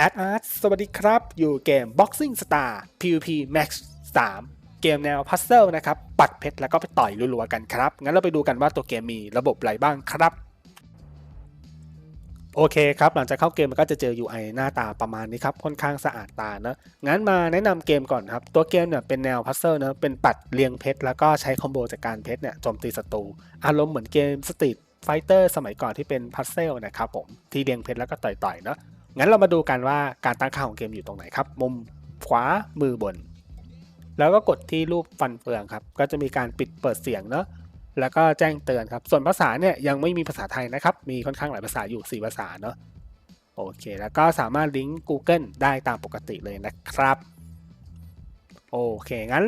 แอดอาร์ตสวัสดีครับ อยู่เกม Boxing Star PVP Max 3 เกมแนวพัซเซิลนะครับ ปัดเพชรแล้วก็ไปต่อยรัวๆกันครับ งั้นเราไปดูกันว่าตัวเกมมีระบบอะไรบ้างครับ โอเคครับ หลังจากเข้าเกมมันก็จะเจอ UI หน้าตาประมาณนี้ครับ ค่อนข้างสะอาดตาเนะงั้นมาแนะนำเกมก่อนครับ ตัวเกมเนี่ยเป็นแนวพัซเซิลนะเป็นปัดเรียงเพชรแล้วก็ใช้คอมโบจากการเพชรเนี่ยโจมตีศัตรูอารมณ์เหมือนเกมสตรีทไฟเตอร์สมัยก่อนที่เป็นพัซเซิลนะครับผมที่เรียงเพชรแล้วก็ต่อยๆเนาะ งั้นเรามาดูกันว่าการตั้งค่าของเกมอยู่ตรงไหนครับ มุมขวามือบน แล้วก็กดที่รูปฟันเฟืองครับ ก็จะมีการปิดเปิดเสียงเนาะแล้วก็แจ้งเตือนครับ ส่วนภาษาเนี่ยยังไม่มีภาษาไทยนะครับ มีค่อนข้างหลายภาษาอยู่ 4 ภาษาเนาะโอเค แล้วก็สามารถลิงก์ Google ได้ตามปกติเลยนะครับ โอเค งั้น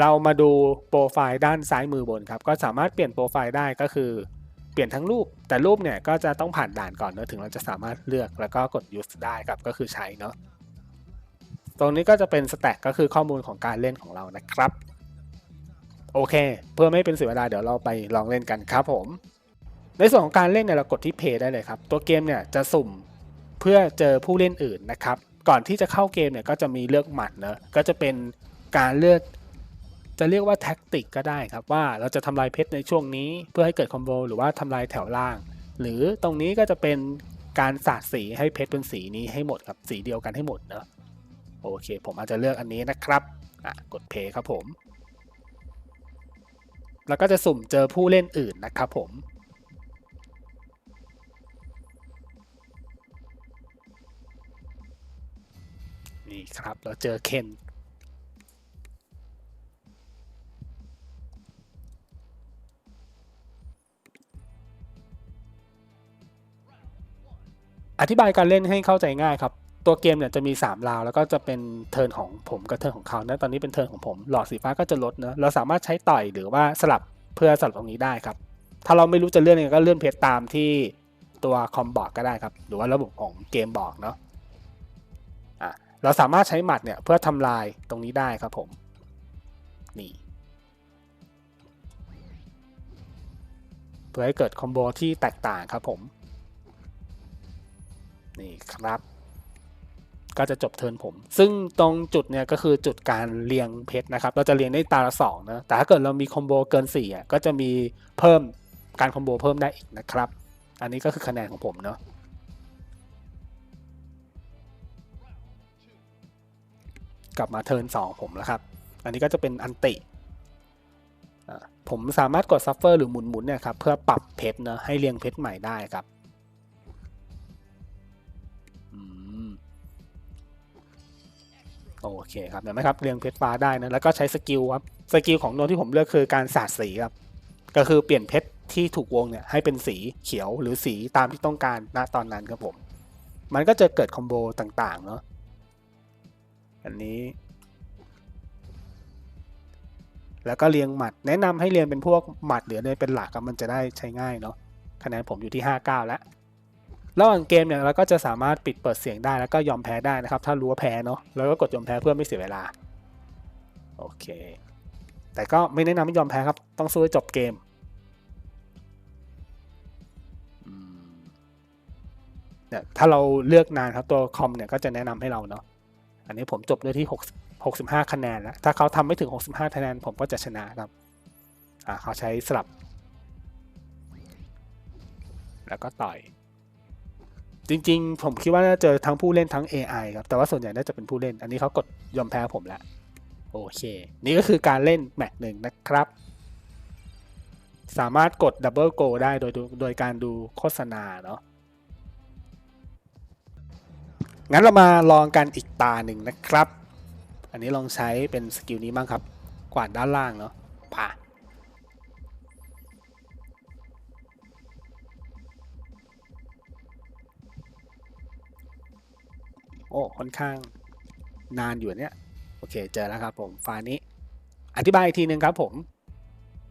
เรามาดูโปรไฟล์ด้านซ้ายมือบนครับ ก็สามารถเปลี่ยนโปรไฟล์ได้ก็คือ เปลี่ยนทั้งรูป แต่รูปเนี่ยก็จะต้องผ่านด่านก่อนเนอะถึงเราจะสามารถเลือกแล้วก็กด use ได้ครับก็คือใช้เนาะตรงนี้ก็จะเป็นสแต็กก็คือข้อมูลของการเล่นของเรานะครับ โอเค เพื่อไม่เป็นเสียเวลาเดี๋ยวเราไปลองเล่นกันครับผม ในส่วนของการเล่นเนี่ยเรากดที่ play ได้เลยครับ ตัวเกมเนี่ยจะสุ่มเพื่อเจอผู้เล่นอื่นนะครับ ก่อนที่จะเข้าเกมเนี่ยก็จะมีเลือกหมัดเนอะก็จะเป็นการเลือก จะเรียกว่าแท็กติกก็ได้ครับว่าเราจะทำลายเพชรในช่วงนี้เพื่อให้เกิดคอมโบหรือว่าทำลายแถวล่าง หรือตรงนี้ก็จะเป็นการสาดสีให้เพชรเป็นสีนี้ให้หมดครับสีเดียวกันให้หมดเนอะโอเค ผมอาจจะเลือกอันนี้นะครับอะกดเพย์ครับผม แล้วก็จะสุ่มเจอผู้เล่นอื่นนะครับผมนี่ครับเราเจอเคน อธิบายการเล่นให้เข้าใจง่ายครับ ตัวเกมเนี่ยจะมี 3 ราว แล้วก็จะเป็นเทิร์นของผมกับเทิร์นของเขานะตอนนี้เป็นเทิร์นของผม หลอดสีฟ้าก็จะลดนะเราสามารถใช้ต่อยหรือว่าสลับเพื่อสลับตรงนี้ได้ครับ ถ้าเราไม่รู้จะเลื่อนก็เลื่อนเพจตามที่ตัวคอมบอกก็ได้ครับ หรือว่าระบบของเกมบอกเนาะะเราสามารถใช้หมัดเนี่ยเพื่อทำลายตรงนี้ได้ครับผม นี่เพื่อให้เกิดคอมโบที่แตกต่างครับผม นี่ครับ ก็จะจบเทิร์นผม ซึ่งตรงจุดเนี่ยก็คือจุดการเรียงเพชรนะครับ เราจะเรียงได้ตาละสองนะแต่ถ้าเกิดเรามีคอมโบเกิน4อะก็จะมีเพิ่มการคอมโบเพิ่มได้อีกนะครับ อันนี้ก็คือคะแนนของผมเนาะกลับมาเทิร์นสองผมแล้วครับ อันนี้ก็จะเป็นอันติ ผมสามารถกดซัฟเฟอร์หรือหมุนๆเนี่ยครับเพื่อปรับเพชรเนะให้เรียงเพชรใหม่ได้ครับ โอเคครับเห็นไหมครับเรียงเพชรฟ้าได้นะแล้วก็ใช้สกิลครับสกิลของโน้ตที่ผมเลือกคือการสาดสีครับก็คือเปลี่ยนเพชรที่ถูกวงเนี่ยให้เป็นสีเขียวหรือสีตามที่ต้องการณตอนนั้นครับผม มันก็จะเกิดคอมโบต่างๆเนาะอันนี้ แล้วก็เรียงหมัด แนะนำให้เรียงเป็นพวกหมัดเหลือเนี่ยเป็นหลักครับมันจะได้ใช้ง่ายเนาะคะแนนผมอยู่ที่ 59 แล้ว ระหว่างเกมเนี่ยเราก็จะสามารถปิดเปิดเสียงได้แล้วก็ยอมแพ้ได้นะครับ ถ้ารู้ว่าแพ้เนาะแล้วก็กดยอมแพ้เพื่อไม่เสียเวลาโอเค แต่ก็ไม่แนะนำให้ยอมแพ้ครับ ต้องสู้ให้จบเกมเนี่ยถ้าเราเลือกนานครับตัวคอมเนี่ยก็จะแนะนำให้เราเนาะอันนี้ผมจบด้วยที่6 65 คะแนนแล้วถ้าเขาทำไม่ถึง 65 คะแนนผมก็จะชนะครับอ่าเขาใช้สลับ แล้วก็ต่อย จริง ๆ ผมคิดว่าน่าจะเจอทั้งผู้เล่นทั้ง AI ครับ แต่ว่าส่วนใหญ่น่าจะเป็นผู้เล่น อันนี้เขากดยอมแพ้ผมแล้ว โอเค นี่ก็คือการเล่นแมตช์หนึ่งนะครับ สามารถกดดับเบิลโกได้โดยดูโดยการดูโฆษณาเนาะงั้นเรามาลองกันอีกตาหนึ่งนะครับ อันนี้ลองใช้เป็นสกิลนี้บ้างครับ กวาดด้านล่างเนาะป่า โอ้ค่อนข้างนานอยู่เนี่ยโอเคเจอแล้วครับผมไฟล์นี้ อธิบายอีกทีหนึ่งครับผม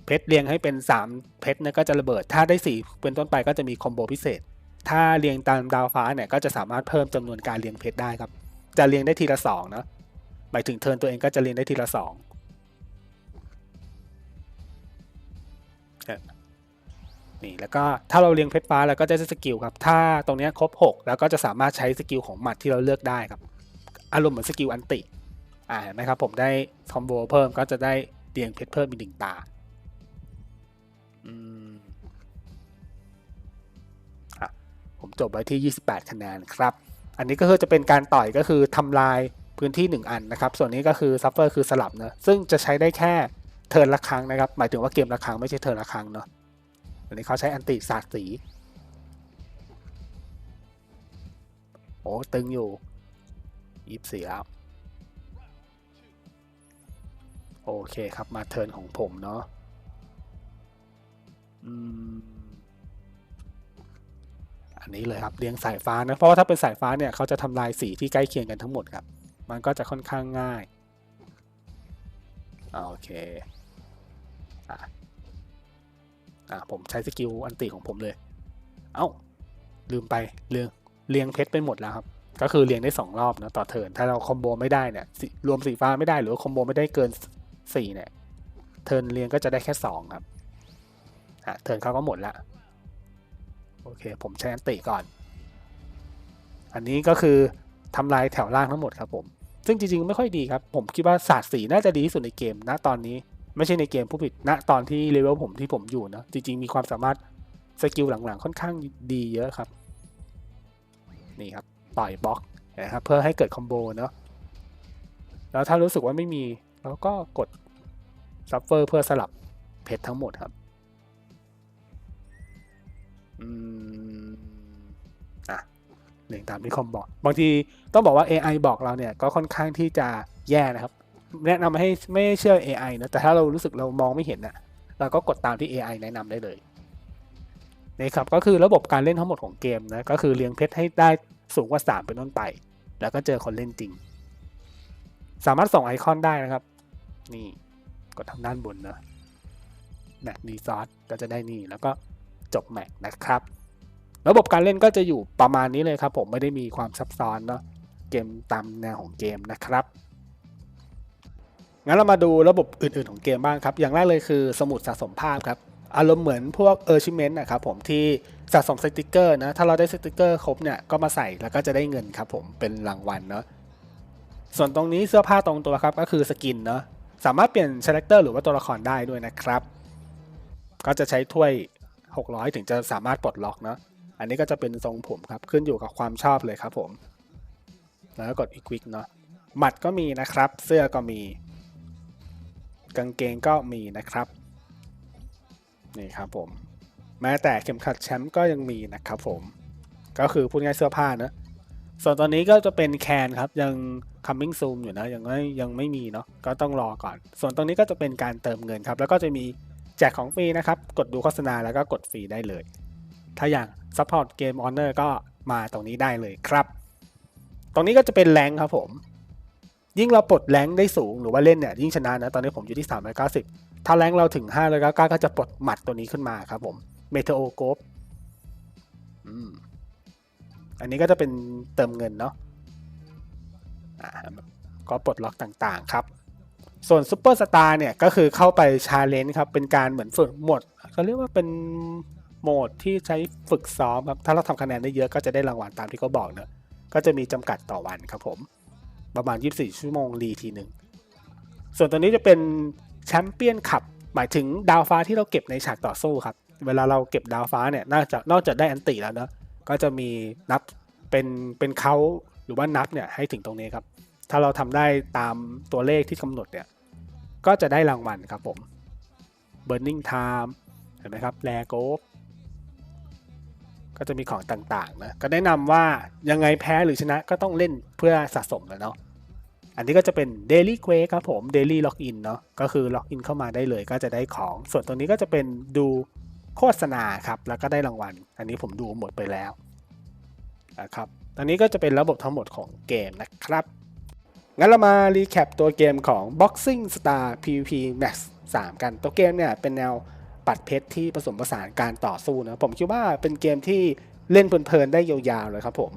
เพชรเรียงให้เป็น 3 เพชรเนี่ยก็จะระเบิด ถ้าได้ 4 เป็นต้นไปก็จะมีคอมโบพิเศษ ถ้าเรียงตามดาวฟ้าเนี่ยก็จะสามารถเพิ่มจำนวนการเรียงเพชรได้ครับ จะเรียงได้ทีละสองนะหมายถึงเทิร์นตัวเองก็จะเรียงได้ทีละสอง นี่แล้วก็ถ้าเราเรียงเพชรฟ้าเราก็จะได้สกิลครับ ถ้าตรงนี้ครบ 6 แล้วก็จะสามารถใช้สกิลของหมัดที่เราเลือกได้ครับ อารมณ์เหมือนสกิลอันติอ่าเห็นไหมครับผมได้คอมโบเพิ่มก็จะได้เรียงเพชรเพิ่มอีกหนึ่งตาอืมอะผมจบไว้ที่ 28 คะแนนครับ อันนี้ก็คือจะเป็นการต่อยก็คือทำลายพื้นที่ 1 อันนะครับ ส่วนนี้ก็คือซัฟเฟอร์คือสลับเนะซึ่งจะใช้ได้แค่เทิร์นละครั้งนะครับ หมายถึงว่าเกมละครั้งไม่ใช่เทิร์นละครั้งเนาะันนี้เขาใช้อันติศาสตร์สีโอ้ตึงอยู่ยี่สิบสี่แล้ว โอเคครับมาเทิร์นของผมเนาะอืมอันนี้เลยครับเรียงสายฟ้านะ เพราะว่าถ้าเป็นสายฟ้าเนี่ยเขาจะทำลายสีที่ใกล้เคียงกันทั้งหมดครับ มันก็จะค่อนข้างง่าย โอเคอะ อะผมใช้สกิลอันติของผมเลย เอ้า ลืมไปเรียงเรียงเพชรไปหมดแล้วครับ ก็คือเรียงได้สองรอบนะต่อเทิร์นถ้าเราคอมโบไม่ได้เนี่ยสิรวมสีฟ้าไม่ได้หรือคอมโบไม่ได้เกินสี่เนี่ยเทิร์นเรียงก็จะได้แค่สองครับอะเทิร์นเขาก็หมดละโอเค ผมใช้อันติก่อน อันนี้ก็คือทำลายแถวล่างทั้งหมดครับผม ซึ่งจริงๆ ไม่ค่อยดีครับ ผมคิดว่าศาสตร์สีน่าจะดีที่สุดในเกมณตอนนี้ ไม่ใช่ในเกมผู้ผิดณตอนที่เลเวลผมที่ผมอยู่นะ จริง ๆ มีความสามารถสกิลหลังๆ ค่อนข้างดีเยอะครับ นี่ครับ ต่อยบล็อกนะครับเพื่อให้เกิดคอมโบเนาะแล้วถ้ารู้สึกว่าไม่มีเราก็กดซัฟเฟอร์เพื่อสลับเพชรทั้งหมดครับอืมอะเรียงตามที่คอมบอก บางทีต้องบอกว่า AI บอกเราเนี่ย ก็ค่อนข้างที่จะแย่นะครับ แนะนำให้ไม่เชื่อ AI นะแต่ถ้าเรารู้สึกเรามองไม่เห็นนะ่ะเราก็กดตามที่ AI แนะนำได้เลยนี่ครับก็คือระบบการเล่นทั้งหมดของเกมนะก็คือเรียงเพชรให้ได้สูงกว่า 3 เป็นต้นไป แล้วก็เจอคนเล่นจริง สามารถส่งไอคอนได้นะครับ นี่กดทางด้านบนนะแม็กดีซอสก็จะได้นี่แล้วก็จบแม็กนะครับ ระบบการเล่นก็จะอยู่ประมาณนี้เลยครับ ผมไม่ได้มีความซับซ้อนเนาะเกมตามแนวของเกมนะครับ งั้นเรามาดูระบบอื่น ๆ ของเกมบ้างครับ อย่างแรกเลยคือสมุดสะสมภาพครับ อารมณ์เหมือนพวกเออร์ชิเมนต์นะครับผมที่สะสมสติกเกอร์นะ ถ้าเราได้สติกเกอร์ครบเนี่ยก็มาใส่แล้วก็จะได้เงินครับผมเป็นรางวัลเนาะ ส่วนตรงนี้เสื้อผ้าตรงตัวครับก็คือสกินเนาะ สามารถเปลี่ยนคาแรคเตอร์หรือว่าตัวละครได้ด้วยนะครับ ก็จะใช้ถ้วย 600 ถึงจะสามารถปลดล็อกเนาะ อันนี้ก็จะเป็นทรงผมครับขึ้นอยู่กับความชอบเลยครับผม แล้วก็กด Equip เนาะ หมัดก็มีนะครับ เสื้อก็มี กางเกงก็มีนะครับนี่ครับผมแม้แต่เข็มขัดแชมป์ก็ยังมีนะครับผมก็คือพูดง่ายเสื้อผ้าเนอะส่วนตอนนี้ก็จะเป็นแคนครับยัง coming soon อยู่นะยังไม่ยังไม่มีเนาะก็ต้องรอก่อน ส่วนตรงนี้ก็จะเป็นการเติมเงินครับ แล้วก็จะมีแจกของฟรีนะครับ กดดูโฆษณาแล้วก็กดฟรีได้เลย ถ้าอย่าง support game honor ก็มาตรงนี้ได้เลยครับ ตรงนี้ก็จะเป็นแรงครับผม ยิ่งเราปลดแรงได้สูงหรือว่าเล่นเนี่ยยิ่งชนะนะ ตอนนี้ผมอยู่ที่ 390 ถ้าแรงเราถึง5เลยก็ก็จะปลดหมัดตัวนี้ขึ้นมาครับผมเมเทโอโกฟอืมอันนี้ก็จะเป็นเติมเงินเนาะก็ปลดล็อกต่างๆครับ ส่วนซูเปอร์สตาร์เนี่ย ก็คือเข้าไปชาเลนจ์ครับ เป็นการเหมือนฝึกโหมดเขาเรียกว่าเป็นโหมดที่ใช้ฝึกซ้อมครับ ถ้าเราทำคะแนนได้เยอะก็จะได้รางวัลตามที่เขาบอกเนอะก็จะมีจำกัดต่อวันครับผม ประมาณ 24 ชั่วโมงรีทีหนึ่งส่วนตัวนี้จะเป็นแชมเปี้ยนคัพหมายถึงดาวฟ้าที่เราเก็บในฉากต่อสู้ครับ เวลาเราเก็บดาวฟ้าเนี่ยนอกจากนอกจากได้อันติแล้วเนอะก็จะมีนับเป็นเป็นเขาหรือว่านับเนี่ยให้ถึงตรงนี้ครับ ถ้าเราทำได้ตามตัวเลขที่กำหนดเนี่ยก็จะได้รางวัลครับผม Burning Time เห็นไหมครับแลโก ก็จะมีของต่างๆนะก็แนะนำว่ายังไงแพ้หรือชนะก็ต้องเล่นเพื่อสะสมแล้วเนาะอันนี้ก็จะเป็น Daily Quest ครับผม Daily Login เนาะก็คือ Login เข้ามาได้เลยก็จะได้ของ ส่วนตัวนี้ก็จะเป็นดูโฆษณาครับ แล้วก็ได้รางวัล อันนี้ผมดูหมดไปแล้วนะครับตอนนี้ก็จะเป็นระบบทั้งหมดของเกมนะครับ งั้นเรามารีแคปตัวเกมของ Boxing Star PVP Max 3 กัน ตัวเกมเนี่ยเป็นแนว ปัดเพชรที่ผสมผสานการต่อสู้นะผมคิดว่าเป็นเกมที่เล่นเพลินๆได้ยาวๆเลยครับผม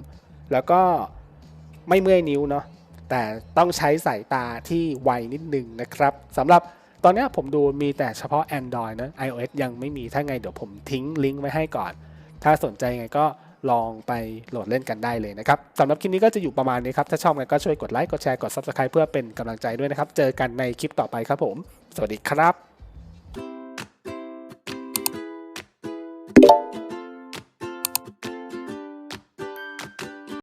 แล้วก็ไม่เมื่อยนิ้วเนาะแต่ต้องใช้สายตาที่ไวนิดนึงนะครับสำหรับตอนนี้ผมดูมีแต่เฉพาะ Android นะ iOS ยังไม่มีถ้าไงเดี๋ยวผมทิ้งลิงก์ไว้ให้ก่อน ถ้าสนใจไงก็ลองไปโหลดเล่นกันได้เลยนะครับสำหรับคลิปนี้ก็จะอยู่ประมาณนี้ครับ ถ้าชอบไงก็ช่วยกดไลค์ กดแชร์ กด Subscribe เพื่อเป็นกำลังใจด้วยนะครับ เจอกันในคลิปต่อไปครับผม สวัสดีครับ